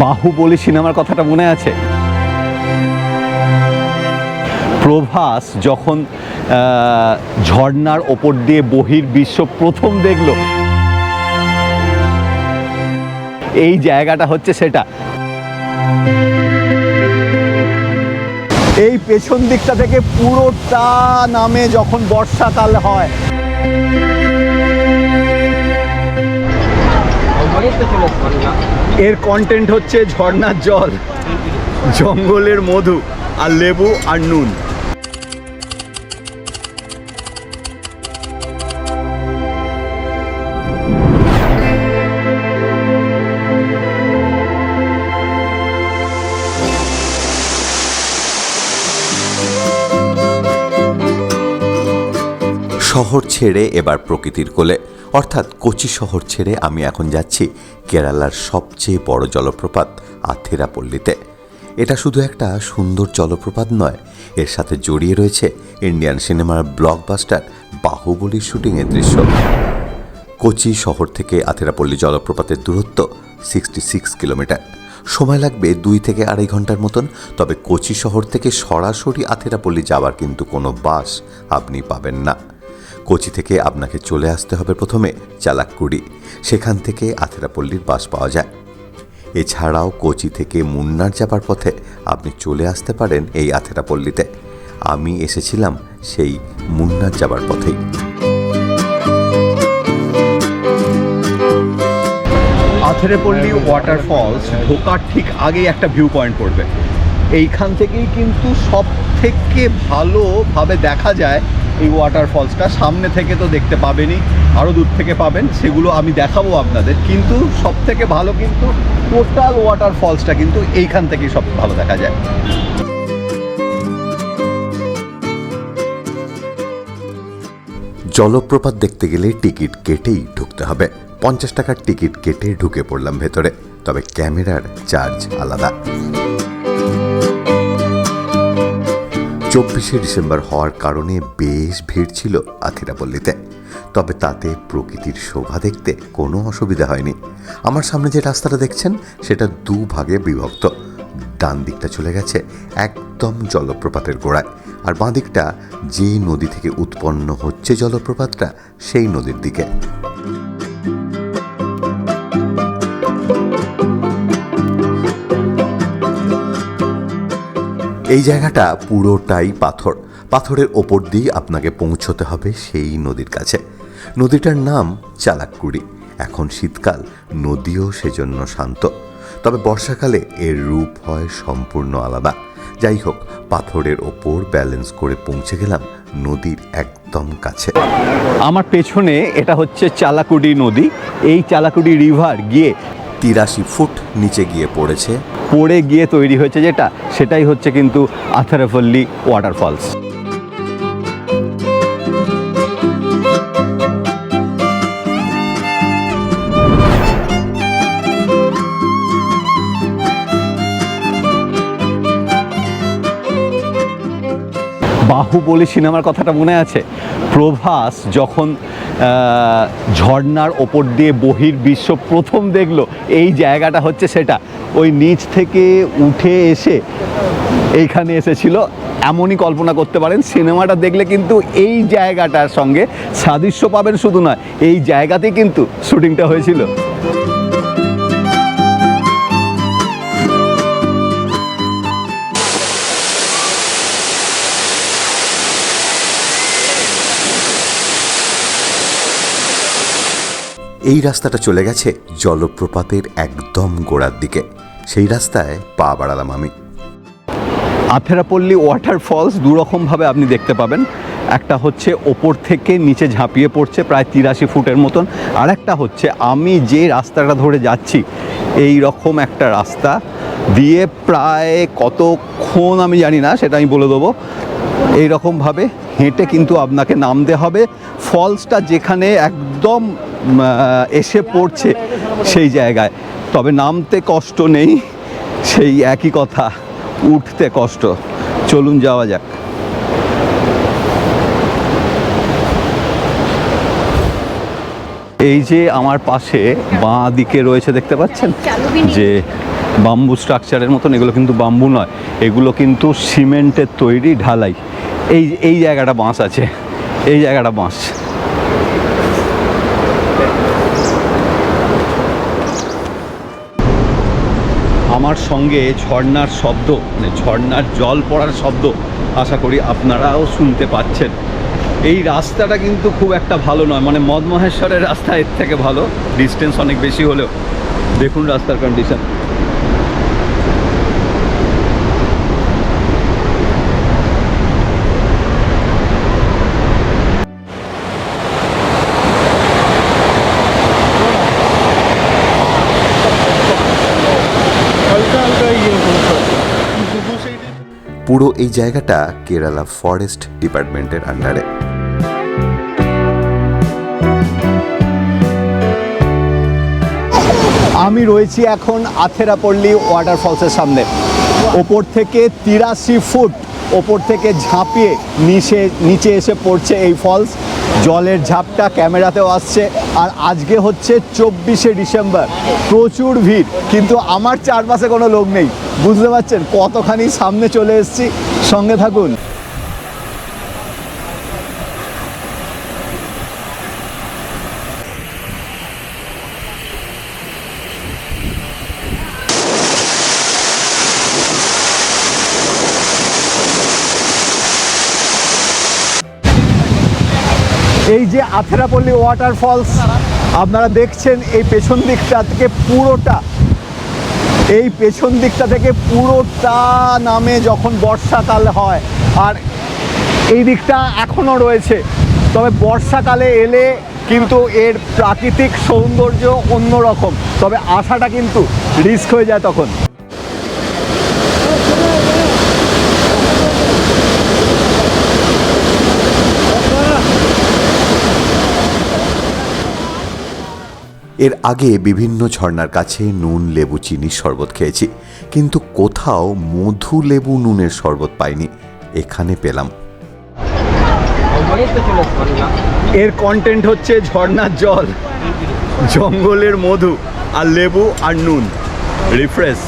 বাহুবলী সিনেমার কথাটা মনে আছে? প্রভাস যখন আহ, ঝর্ণার ওপর দিয়ে বহির বিশ্ব প্রথম দেখল। এই জায়গাটা হচ্ছে সেটা। এই পেছন দিকটা থেকে পুরোটা নামে যখন বর্ষাকাল হয়। এর কন্টেন্ট হচ্ছে ঝর্ণার জল জঙ্গলের মধু আর লেবু আর নুন। শহর ছেড়ে এবার প্রকৃতির কোলে। অর্থাৎ কোচি শহর ছেড়ে আমি এখন যাচ্ছি কেরালার সবচেয়ে বড় জলপ্রপাত, আথেরাপল্লীতে। এটা শুধু একটা সুন্দর জলপ্রপাত নয়, এর সাথে জড়িয়ে রয়েছে ইন্ডিয়ান সিনেমার ব্লকবাস্টার বাহুবলীর শুটিংয়ের দৃশ্য। কোচি শহর থেকে আথেরাপল্লী জলপ্রপাতের দূরত্ব সিক্সটি সিক্স কিলোমিটার। সময় লাগবে দুই থেকে আড়াই ঘণ্টার মতন, তবে কোচি শহর থেকে সরাসরি আথেরাপল্লী যাওয়ার কিন্তু কোনো বাস আপনি পাবেন না। কোচি থেকে আপনাকে চলে আসতে হবে প্রথমে চালাক্কুড়ি। সেখান থেকে আথেরাপল্লীর বাস পাওয়া যায়। এছাড়াও কোচি থেকে মুন্নার যাবার পথে আপনি চলে আসতে পারেন এই আথেরাপল্লীতে। আমি এসেছিলাম সেই মুন্নার যাবার পথেই। আথেরেপল্লী ওয়াটারফলস ঢোকার ঠিক আগেই একটা ভিউ পয়েন্ট পড়বে। এইখান থেকেই কিন্তু সব থেকে ভালোভাবে দেখা যায় এই ওয়াটারফলসটা সামনে থেকে তো দেখতে পাবেনই আরও দূর থেকে পাবেন, সেগুলো আমি দেখাবো আপনাদের। কিন্তু সব থেকে ভালো কিন্তু টোটাল ওয়াটারফলসটা কিন্তু এইখান থেকেই সব ভালো দেখা যায়। জলপ্রপাত দেখতে গেলে টিকিট কেটেই ঢুকতে হবে। পঞ্চাশ টাকার টিকিট কেটে ঢুকে পড়লাম ভেতরে। তবে ক্যামেরার চার্জ আলাদা। চব্বিশে ডিসেম্বর হওয়ার কারণে বেশ ভিড় ছিল আথিরাপল্লীতে। তবে তাতে প্রকৃতির শোভা দেখতে কোনো অসুবিধা হয়নি। আমার সামনে যে রাস্তাটা দেখছেন, সেটা দু ভাগে বিভক্ত। ডান দিকটা চলে গেছে একদম জলপ্রপাতের গোড়ায়, আর বাঁ দিকটা যে নদী থেকে উৎপন্ন হচ্ছে জলপ্রপাতটা সেই নদীর দিকে। এই জায়গাটা পুরোটাই পাথর। পাথরের ওপর দিয়ে আপনাকে পৌঁছতে হবে সেই নদীর কাছে। নদীটার নাম চালাকুড়ি এখন শীতকাল, নদীও সেজন্য শান্ত। তবে বর্ষাকালে এর রূপ হয় সম্পূর্ণ আলাদা। যাই হোক, পাথরের ওপর ব্যালেন্স করে পৌঁছে গেলাম নদীর একদম কাছে। আমার পেছনে এটা হচ্ছে চালাকুডি নদী। এই চালাকুডি রিভার গিয়ে তিরাশি ফুট নিচে গিয়ে পড়েছে। পড়ে গিয়ে তৈরি হয়েছে যেটা, সেটাই হচ্ছে কিন্তু আথারাপল্লী ওয়াটারফলস বাহুবলী সিনেমার কথাটা মনে আছে? প্রভাস যখন আহ, ঝর্ণার ওপর দিয়ে বহির বিশ্ব প্রথম দেখল এই জায়গাটা হচ্ছে সেটা। ওই নিচ থেকে উঠে এসে এইখানে এসেছিল এমনই কল্পনা করতে পারেন সিনেমাটা দেখলে কিন্তু এই জায়গাটার সঙ্গে সাদৃশ্য পাবেন শুধু নয় এই জায়গাতেই কিন্তু শুটিংটা হয়েছিল। এই রাস্তাটা চলে গেছে জলপ্রপাতের একদম গোড়ার দিকে। সেই রাস্তায় পা বাড়ালাম আমি। আথেরাপল্লী ওয়াটারফলস দুরকমভাবে আপনি দেখতে পাবেন। একটা হচ্ছে ওপর থেকে নিচে ঝাঁপিয়ে পড়ছে, প্রায় তিরাশি ফুটের মতন। আর একটা হচ্ছে আমি যে রাস্তাটা ধরে যাচ্ছি এই রকম একটা রাস্তা দিয়ে প্রায় কতক্ষণ আমি জানি না, সেটা আমি বলে দেবো। এই রকমভাবে হেঁটে কিন্তু আপনাকে নামতে হবে। ফলসটা যেখানে একদম এসে পড়ছে সেই জায়গায়। তবে নামতে কষ্ট নেই সেই একই কথা উঠতে কষ্ট। চলুন যাওয়া যাক। এই যে আমার পাশে বাঁ দিকে রয়েছে দেখতে পাচ্ছেন? যে বাম্বু স্ট্রাকচারের মতন এগুলো কিন্তু বাম্বু নয় এগুলো কিন্তু সিমেন্টের তৈরি ঢালাই। এই এই জায়গাটা বাঁশ আছে এই জায়গাটা বাঁশ। আমার সঙ্গে ঝর্নার শব্দ মানে ঝর্নার জল পড়ার শব্দ আশা করি আপনারাও শুনতে পাচ্ছেন। এই রাস্তাটা কিন্তু খুব একটা ভালো নয় মানে মদমহেশ্বরের রাস্তা এর থেকে ভালো ডিস্টেন্স অনেক বেশি হলেও। দেখুন রাস্তার কন্ডিশন পুরো এই জায়গাটা কেরালা ফরেস্ট ডিপার্টমেন্টের আন্ডারে। আমি রয়েছি এখন আথেরাপল্লী ওয়াটারফলসের সামনে। ওপর থেকে তিরাশি ফুট ওপর থেকে ঝাঁপিয়ে নিচে নিচে এসে পড়ছে এই ফলস। জলের ঝাপটা ক্যামেরাতেও আসছে। আর আজকে হচ্ছে চব্বিশে ডিসেম্বর। প্রচুর ভিড়, কিন্তু আমার চারপাশে কোনো লোক নেই। বুঝতে পারছেন? কতখানি সামনে চলে এসেছি। সঙ্গে থাকুন। এই যে আথেরাপল্লী ওয়াটারফলস আপনারা দেখছেন এই পেছন দিকটা থেকে পুরোটা। এই পেছন দিকটা থেকে পুরোটা নামে যখন বর্ষাকাল হয়, আর এই দিকটা এখনও রয়েছে। তবে বর্ষাকালে এলে কিন্তু এর প্রাকৃতিক সৌন্দর্য অন্যরকম। তবে আসাটা কিন্তু রিস্ক হয়ে যায় তখন। এর আগে বিভিন্ন ঝর্ণার কাছে নুন লেবু চিনির শরবত খেয়েছি। কিন্তু কোথাও মধু লেবু নুনের শরবত পাইনি। এখানে পেলাম। এর কন্টেন্ট হচ্ছে ঝর্ণার জল জঙ্গলের মধু আর লেবু আর নুন। রিফ্রেশ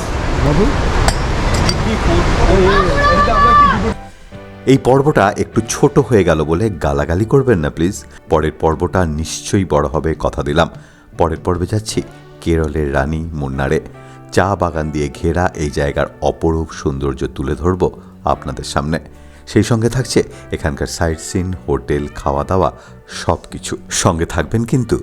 এই পর্বটা একটু ছোট হয়ে গেল বলে গালাগালি করবেন না প্লিজ পরের পর্বটা নিশ্চয়ই বড় হবে কথা দিলাম। পরের পর্বে যাচ্ছি। কেরলের রানী মুন্নারে। চা বাগান দিয়ে ঘেরা এই জায়গার অপরূপ সৌন্দর্য তুলে ধরব আপনাদের সামনে। সেই সঙ্গে থাকছে এখানকার সাইট সিন হোটেল, খাওয়া দাওয়া সব কিছু সঙ্গে থাকবেন কিন্তু।